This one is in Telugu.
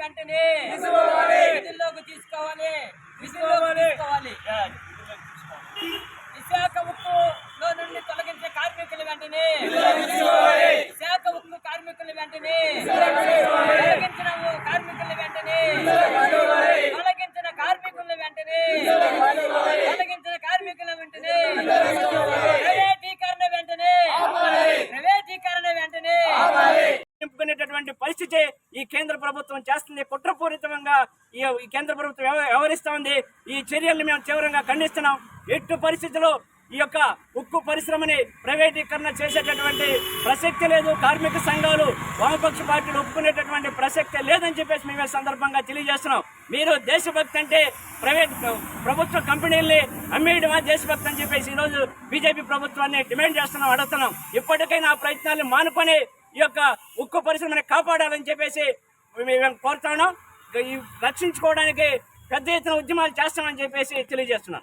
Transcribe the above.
వెంటనే. విధుల్లోకి తీసుకోవాలి. విధుల్లోకి తీసుకోవాలి. శాఖ ముక్కులో నుండి తొలగించిన కార్మికుల వెంటనే. శాఖ ఉక్కు కార్మికుల వెంటనే. తొలగించిన కార్మికుల వెంటనే. తొలగించిన కార్మికుల వెంటనే. తొలగించిన కార్మికుల వెంటనే. ప్రైవేటీకరణ వెంటనే. ప్రైవేటీకరణ వెంటనే. నింపుకునేటటువంటి పరిస్థితి ఈ కేంద్ర ప్రభుత్వం చేస్తుంది. కుట్రపూరితంగా ఈ కేంద్ర ప్రభుత్వం వ్యవహరిస్తోంది ఈ చర్యల్ని మేము తీవ్రంగా ఖండిస్తున్నాం. ఎట్టు పరిస్థితుల్లో ఈ యొక్క ఉక్కు పరిశ్రమని ప్రైవేటీకరణ చేసేటటువంటి ప్రసక్తి లేదు. కార్మిక సంఘాలు వామపక్ష పార్టీలు ఒప్పుకునేటటువంటి ప్రసక్తి లేదని చెప్పేసి మేము సందర్భంగా తెలియజేస్తున్నాం. మీరు దేశభక్తి అంటే ప్రైవేట్ ప్రభుత్వ కంపెనీల్ని అమ్మేయడమా దేశభక్తి అని చెప్పేసి ఈరోజు బీజేపీ ప్రభుత్వాన్ని డిమాండ్ చేస్తున్నాం అడుగుతున్నాం. ఇప్పటికైనా ఆ ప్రయత్నాలు మానుకొని ఈ యొక్క ఉక్కు పరిశ్రమని కాపాడాలని చెప్పేసి మేము కోరుతున్నాం ఈ రక్షించుకోవడానికి పెద్ద ఎత్తున ఉద్యమాలు చేస్తామని చెప్పేసి తెలియజేస్తున్నాం.